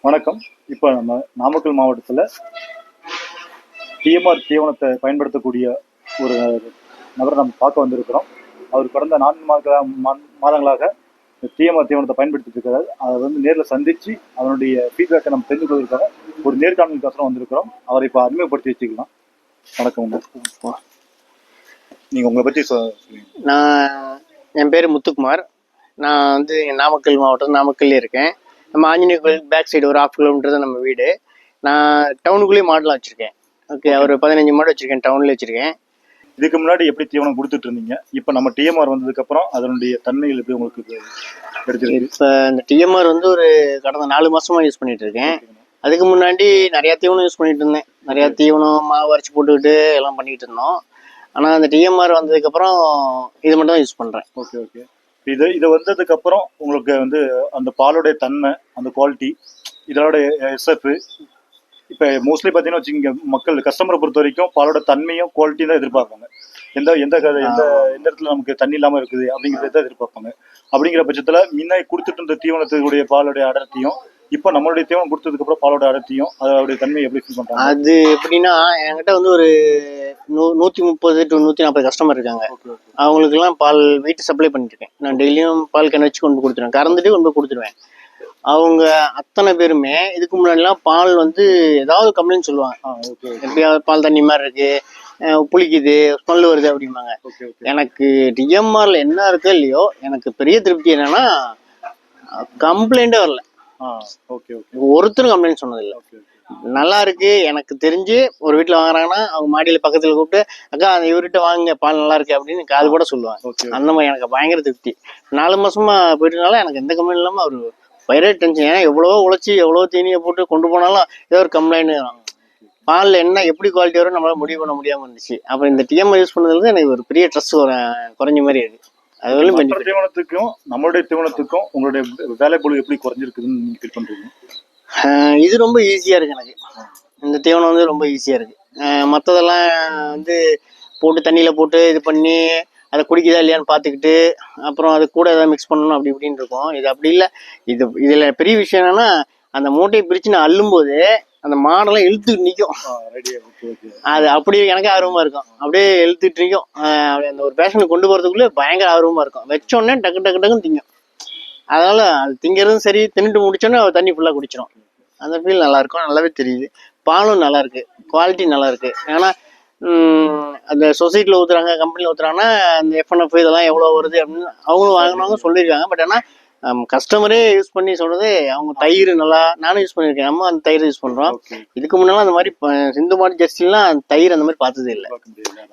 வணக்கம். இப்போ நம்ம நாமக்கல் மாவட்டத்தில் டிஎம்ஆர் தீவனத்தை பயன்படுத்தக்கூடிய ஒரு நபரை நம்ம பார்க்க வந்திருக்கிறோம். அவர் கடந்த நான்கு மாத மா- மாதங்களாக டிஎம்ஆர் தீவனத்தை பயன்படுத்திட்டு இருக்கிறார் அதை வந்து நேரில் சந்திச்சு அதனுடைய ஃபீட்பேக்கை நம்ம தெரிந்து கொள்வதற்காக ஒரு நேர்காணலுக்கோசரம் வந்திருக்கிறோம். அவரை இப்போ அறிமுகப்படுத்தி வச்சுக்கலாம். வணக்கம் நீங்கள் உங்களை பற்றி நான் என் பேர் முத்துக்குமார். நான் வந்து நாமக்கல் மாவட்டம் நாமக்கல்ல இருக்கேன். நம்ம ஆஞ்சநேய கோயில் பேக் சைடு ஒரு ஆஃப் கிலோமீட்டர் தான் நம்ம வீடு. நான் டவுனுக்குள்ளேயே மாடலாம் வச்சுருக்கேன். ஓகே ஒரு பதினஞ்சு மாடு வச்சுருக்கேன் டவுனில் வச்சுருக்கேன். இதுக்கு முன்னாடி எப்படி தீவனம் கொடுத்துட்டு இருந்தீங்க? இப்போ நம்ம டிஎம்ஆர் வந்ததுக்கப்புறம் அதனுடைய தன்மைகள் எப்படி உங்களுக்கு கிடைச்சிருக்கு? இப்போ இந்த டிஎம்ஆர் வந்து ஒரு கடந்த நாலு மாசமா யூஸ் பண்ணிட்டு இருக்கேன். அதுக்கு முன்னாடி நிறைய தீவனம் யூஸ் பண்ணிட்டு இருந்தேன். நிறைய தீவனம் மாவு அரைச்சி போட்டுக்கிட்டு எல்லாம் பண்ணிட்டு இருந்தோம். ஆனால் அந்த டிஎம்ஆர் வந்ததுக்கப்புறம் இது மட்டும் தான் யூஸ் பண்ணுறேன் ஓகே ஓகே. இது இது வந்ததுக்கு அப்புறம் உங்களுக்கு வந்து அந்த பாலுடைய தன்மை அந்த குவாலிட்டி இதோட எஸ்எஃப் இப்போ மோஸ்ட்லி பார்த்தீங்கன்னா வச்சுக்கோங்க மக்கள் கஸ்டமரை பொறுத்த வரைக்கும் பாலோட தன்மையும் குவாலிட்டியும் தான் எதிர்பார்ப்பாங்க. எந்த எந்த எந்த எந்த இடத்துல நமக்கு தண்ணி இல்லாமல் இருக்குது அப்படிங்கிறத எதிர்பார்ப்பாங்க. அப்படிங்கிற பட்சத்தில் முன்ன கொடுத்துட்டு இருந்த தீவனத்துடைய பாலுடைய அடர்த்தியும் இப்போ நம்மளுடைய தீவனம் கொடுத்ததுக்கு அப்புறம் பாலோட அடர்த்தியும் அதோடைய தன்மை எப்படி ஃபீல் பண்ணுறாங்க அது எப்படின்னா என்கிட்ட வந்து ஒரு நூ நூற்றி முப்பது டு நூற்றி நாற்பது கஸ்டமர் இருக்காங்க. அவங்களுக்குலாம் பால் வீட்டு சப்ளை பண்ணிட்டு இருக்கேன் நான் டெய்லியும் பால் கிணறு வச்சு கொண்டு கொடுத்துருவேன். கறந்துட்டு கொண்டு கொடுத்துருவேன். அவங்க அத்தனை பேருமே இதுக்கு முன்னாடிலாம் பால் வந்து ஏதாவது கம்ப்ளைண்ட் சொல்லுவாங்க. ஆ ஓகே எப்படியாவது பால் தண்ணி மாதிரி இருக்கு புளிக்குது ஸ்மெல் வருது அப்படிம்பாங்க. எனக்கு டிஎம்ஆர்ல என்ன இருக்கோ இல்லையோ எனக்கு பெரிய திருப்தி என்னன்னா கம்ப்ளைண்டே வரல. ஓகே ஓகே ஒருத்தரும் கம்ப்ளைண்ட் சொன்னதில்லை. நல்லா இருக்கு எனக்கு தெரிஞ்சு ஒரு வீட்டில் வாங்குறாங்கன்னா அவங்க மாடியில் பக்கத்தில் கூப்பிட்டு அக்கா அந்த இவர்கிட்ட வாங்குங்க பால் நல்லா இருக்கு அப்படின்னு காது கூட சொல்லுவாங்க. அந்த மாதிரி எனக்கு பயங்கர திருப்தி. நாலு மாசமா போயிட்டனால எனக்கு எந்த கம்ப்ளைண்ட் இல்லாமல் அவர் வயிறே டென்ஷன் ஏன்னா எவ்வளவோ உழைச்சி எவ்வளோ தீனியை போட்டு கொண்டு போனாலும் ஏதோ ஒரு கம்ப்ளைண்ட் பாலில் என்ன எப்படி குவாலிட்டி வரும் நம்மளால முடிவு பண்ண முடியாமல் இருந்துச்சு. அப்புறம் இந்த டிஎம்ஐ யூஸ் பண்ணதுல எனக்கு ஒரு பெரிய ட்ரெஸ் குறைஞ்ச மாதிரி இருக்கு அது வரையும் மற்ற பெனிஃபிட் தீவனத்துக்கும் நம்மளுடைய தீவனத்துக்கும் உங்களுடைய வேலை பொழுது எப்படி குறைஞ்சிருக்குதுன்னு நீங்க ஃபீல் பண்றீங்க? இது ரொம்ப ஈஸியாக இருக்கு எனக்கு. இந்த தீவனம் வந்து ரொம்ப ஈஸியாக இருக்கு. மற்றதெல்லாம் வந்து போட்டு தண்ணியில் போட்டு இது பண்ணி அதை குடிக்குதா இல்லையான்னு பார்த்துக்கிட்டு அப்புறம் அது கூட ஏதாவது மிக்ஸ் பண்ணணும் அப்படி இப்படின்னு இருக்கும். இது அப்படி இல்லை. இது இதில் பெரிய விஷயம் என்னன்னா அந்த மூட்டையை பிரித்து நான் அள்ளும்போது அந்த மாடெல்லாம் இழுத்துட்டு நிற்கும் அது அப்படி எனக்கு ஆர்வமா இருக்கும். அப்படியே இழுத்துட்டு நிற்கும் அப்படியே அந்த ஒரு பேஷனுக்கு கொண்டு போறதுக்குள்ளே பயங்கர ஆர்வமா இருக்கும். வச்ச உடனே டக்கு டக்கு டக்குன்னு திங்கும். அதனால அது திங்கிறதும் சரி தின்னுட்டு முடிச்சோன்னே தண்ணி ஃபுல்லாக குடிச்சிடும் அந்த ஃபீல் நல்லா இருக்கும். நல்லாவே தெரியுது. பாலும் நல்லா இருக்கு. குவாலிட்டி நல்லா இருக்கு. ஏன்னா அந்த சொசைட்டியில் ஊத்துறாங்க கம்பெனியில் ஊத்துறாங்கன்னா அந்த எஃப்என்எஃப் இதெல்லாம் எவ்வளோ வருது அப்படின்னு அவங்களும் வாங்கினவங்க சொல்லியிருக்காங்க. பட் ஆனால் கஸ்டமரே யூஸ் பண்ணி சொல்றது அவங்க தயிர் நல்லா நானும் யூஸ் பண்ணியிருக்கேன் நம்ம அந்த தயிர் யூஸ் பண்றோம். இதுக்கு முன்னால அந்த மாதிரி சிந்து மாடு ஜெர்சிலாம் தயிர் அந்த மாதிரி பார்த்ததே இல்லை.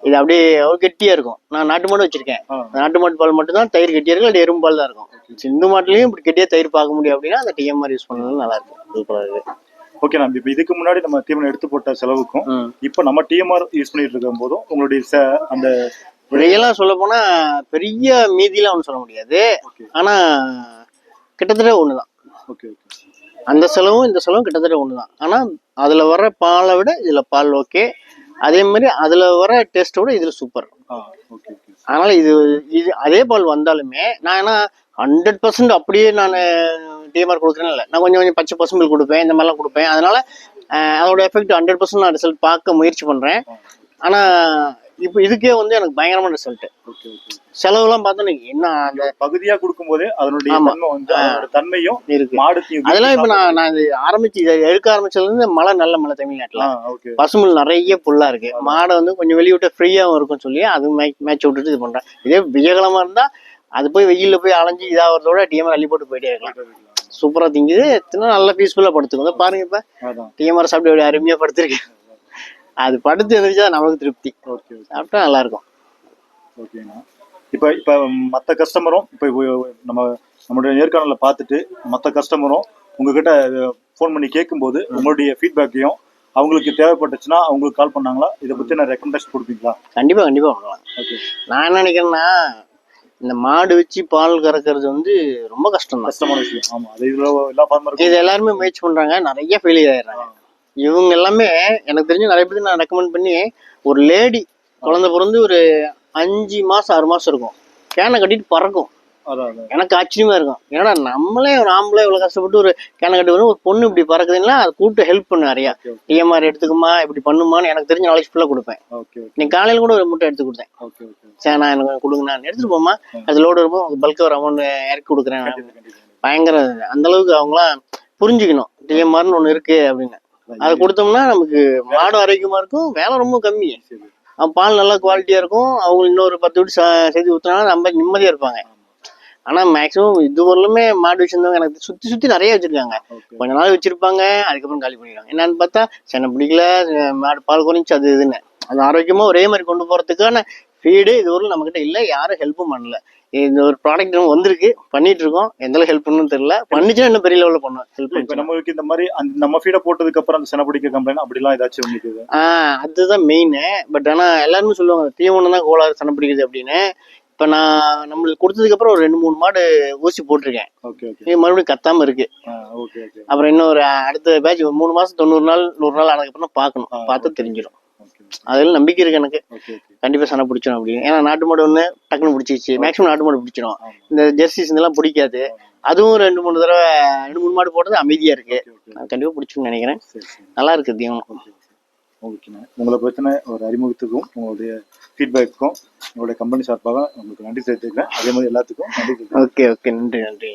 இது அப்படியே ஒரு கெட்டியா இருக்கும். நான் நாட்டு மாடு வச்சிருக்கேன். நாட்டு மாட்டு பால் மட்டும் தான் தயிர் கெட்டியா இருக்கும் இல்லை எறும்பு பால் தான் இருக்கும். சிந்து மாட்டுலயும் இப்படி கெட்டியா தயிர் பார்க்க முடியும் அப்படின்னா அந்த டிஎம்ஆர் யூஸ் பண்ணது நல்லா இருக்கும். சூப்பரா இருக்கு. ஓகே நம்ம இப்போ இதுக்கு முன்னாடி நம்ம தீவனம் எடுத்து போட்ட செலவுக்கும். இப்போ நம்ம டிஎம்ஆர் யூஸ் பண்ணிட்டு இருக்கும் போதும் உங்களுடைய ச- அந்த விலையெல்லாம் சொல்ல போனா பெரிய மீதிலாம் ஒன்றும் சொல்ல முடியாது. ஆனா கிட்டத்தட்ட ஒண்ணுதான். Okay okay. அந்த செலவும் இந்த செலவும் கிட்டத்தட்ட ஒண்ணுதான். ஆனா அதுல வர பாலை விட இதுல பால் ஓகே. அதே மாதிரி அதுல வர டேஸ்ட்டோட இதுல சூப்பர் அதனால இது இது அதே பால் வந்தாலுமே நான் ஏன்னா ஹண்ட்ரட் பர்சன்ட் அப்படியே நான் டிஎம்ஆர் கொடுக்குறேன்னு இல்லை நான் கொஞ்சம் கொஞ்சம் பச்சை பசும்பல் கொடுப்பேன் இந்த மாதிரிலாம் கொடுப்பேன். அதனால அதோட எஃபெக்ட் ஹண்ட்ரட் பர்சன்ட் நான் ரிசல்ட் பார்க்க முயற்சி பண்றேன். ஆனா இப்போ இதுக்கே வந்து எனக்கு பயங்கரமான ரிசல்ட் செலவுலாம் பார்த்தா எனக்கு என்ன அந்த பகுதியா கொடுக்கும்போதே அதனுடைய ஆமா. தன்மை வந்து அதோட தன்மையும் இருக்கு. அதெல்லாம் இப்போ நான் நான் ஆரம்பிச்சு இதை எடுக்க ஆரம்பிச்சதுல இருந்து மழை நல்ல மழை தமிழ்நாட்டில். பசும்புல் நிறைய புல்லா இருக்கு. மாடை வந்து கொஞ்சம் வெளிய விட்டு ஃப்ரீயாகவும் இருக்கும்னு சொல்லி அது மேட்ச் விட்டுட்டு இது பண்றேன். இதே வெய்யகாலமா இருந்தா அது போய் வெயில்ல போய் அலைஞ்சு இதாகிறதோட டிஎம்ஆர் அள்ளி போட்டு போயிட்டே இருக்கலாம். சூப்பரா திங்குது. எத்தனை நல்ல பீஸ்ஃபுல்லா படுத்துக்கும். பாருங்க இப்ப. டிஎம்ஆர் சாப்பிட்டு எப்படி அருமையா படுத்திருக்கேன். அது படுத்து எழுந்திரிச்சா நமக்கு திருப்தி. ஓகே சாப்பிட்டா நல்லா இருக்கும் இப்போ இப்போ மற்ற கஸ்டமரும் இப்போ நம்ம நம்மளுடைய நேர்காணலை பார்த்துட்டு மற்ற கஸ்டமரும் உங்ககிட்ட ஃபோன் பண்ணி கேட்கும்போது உங்களுடைய ஃபீட்பேக்கையும் அவங்களுக்கு தேவைப்பட்டுச்சுன்னா அவங்களுக்கு கால் பண்ணாங்களா? இதை பற்றி நான் ரெக்கமெண்டேஷன் கொடுப்பீங்களா? கண்டிப்பா கண்டிப்பா பண்ணலாம் ஓகே நான் என்ன நினைக்கிறேன்னா இந்த மாடு வச்சு பால் கறக்கிறது வந்து ரொம்ப கஷ்டம் தான் கஷ்டமான விஷயம். ஆமாம் அது இதில் எல்லா ஃபார்மருக்கும் இது எல்லாருமே முயற்சி பண்றாங்க. நிறைய ஃபெயிலியர் ஆயிடுறாங்க. இவங்க எல்லாமே எனக்கு தெரிஞ்சு நிறைய பேருக்கு நான் ரெக்கமெண்ட் பண்ணி ஒரு லேடி குழந்தை பிறந்து ஒரு அஞ்சு மாசம் ஆறு மாசம் இருக்கும். கேனை கட்டிட்டு பறக்கும். எனக்கு ஆச்சரியமா இருக்கும். ஏன்னா நம்மளே ஒரு ஆம்பளை இவ்வளவு கஷ்டப்பட்டு ஒரு கேன கட்டு வரும். ஒரு பொண்ணு இப்படி பறக்குதுன்னா அதை கூப்பிட்டு ஹெல்ப் பண்ணு நிறையா. டிஎம்ஆர் எடுத்துக்குமா இப்படி பண்ணுமான்னு எனக்கு தெரிஞ்ச நாலேஜ் ஃபுல்லாக கொடுப்பேன். நீ காலையில கூட ஒரு முட்டை எடுத்து கொடுத்தேன். ஓகே ஓகே சரி நான் எனக்கு கொடுங்க நான் எடுத்துட்டு போமா அது லோடு வரும்போது உங்களுக்கு பல்க் ஒரு அமௌண்ட் இறக்கி கொடுக்குறேன் பயங்கர. அந்த அளவுக்கு அவங்களாம் புரிஞ்சுக்கணும். டிஎம்ஆர்னு ஒன்று இருக்கு அப்படின்னு. அதை கொடுத்தோம்னா நமக்கு மாடு ஆரோக்கியமா இருக்கும் வேலை ரொம்ப கம்மி. பால் நல்லா குவாலிட்டியா இருக்கும் அவங்க இன்னொரு பத்து வீட்டு ச- செய்து ஊத்துனா நம்ம நிம்மதியா இருப்பாங்க. ஆனா மேக்ஸிமம் இது வரலுமே மாடு வச்சிருந்தவங்க எனக்கு சுத்தி சுத்தி நிறைய வச்சிருக்காங்க. கொஞ்ச நாள் வச்சிருப்பாங்க அதுக்கப்புறம் காலி பண்ணிடுவாங்க. என்னன்னு பார்த்தா சென்னை பிடிக்கல மாடு பால் குறைஞ்சி அது இதுன்னு. அது ஆரோக்கியமா ஒரே மாதிரி கொண்டு போறதுக்கான ஃபீடு இது வரலும் நம்ம கிட்ட இல்ல. யாரும் ஹெல்ப்பும் பண்ணல. இந்த ஒரு ப்ராடக்ட் வந்திருக்கு. பண்ணிட்டு இருக்கோம் எந்த அளவுக்கு ஹெல்ப் பண்ணணும் தெரியல. பண்ணிச்சுன்னா இன்னும் பெரிய லெவலில் பண்ணுவோம் ஹெல்ப் இப்ப நம்மளுக்கு இந்த மாதிரி அந்த நம்ம ஃபீட போட்டதுக்கு அப்புறம் அந்த செனப்பிடிக்க கம்ப்ளைண்ட் அப்படிலாம் ஏதாச்சும் இது? ஆஹ் அதுதான் மெயின் பட் ஆனா எல்லாருமே சொல்லுவாங்க தீவனம் தான் கோளாறு சண்டை பிடிக்குது அப்படின்னு. இப்ப நான் நம்மளுக்கு கொடுத்ததுக்கு அப்புறம் ஒரு ரெண்டு மூணு மாடு ஊசி போட்டிருக்கேன். ஓகே ஓகே மறுபடியும் கத்தாம இருக்கு. ஆ ஓகே ஓகே அப்புறம் இன்னும் ஒரு அடுத்த பேட்ச் மூணு மாசம் தொண்ணூறு நாள் நூறு நாள் ஆனதுக்கப்புறம் பார்க்கணும். ஆ, பார்த்து. தெரிஞ்சிடும். அதில் நம்பிக்கை இருக்கு எனக்கு. கண்டிப்பா சண்டை பிடிச்சிடும் அப்படின்னு. ஏன்னா நாட்டு மாடு ஒன்று டக்குன்னு பிடிச்சிச்சு மேக்ஸிமம் நாட்டு மாடு பிடிச்சிடும் இந்த ஜெர்சிஸ் இதெல்லாம் பிடிக்காது. அதுவும் ரெண்டு மூணு தடவை ரெண்டு மூணு மாடு போட்டது அமைதியா இருக்கு. நான் கண்டிப்பா பிடிச்சுன்னு நினைக்கிறேன். நல்லா இருக்கு தீவனம். ஓகே ஓகேண்ணா உங்களை பற்றின ஒரு அறிமுகத்துக்கும் உங்களுடைய ஃபீட்பேக்கும் உங்களுடைய கம்பெனி சார்பாக உங்களுக்கு நன்றி தெரிவித்துக்கிறேன். அதே மாதிரி எல்லாத்துக்கும் நன்றி ஓகே ஓகே நன்றி நன்றி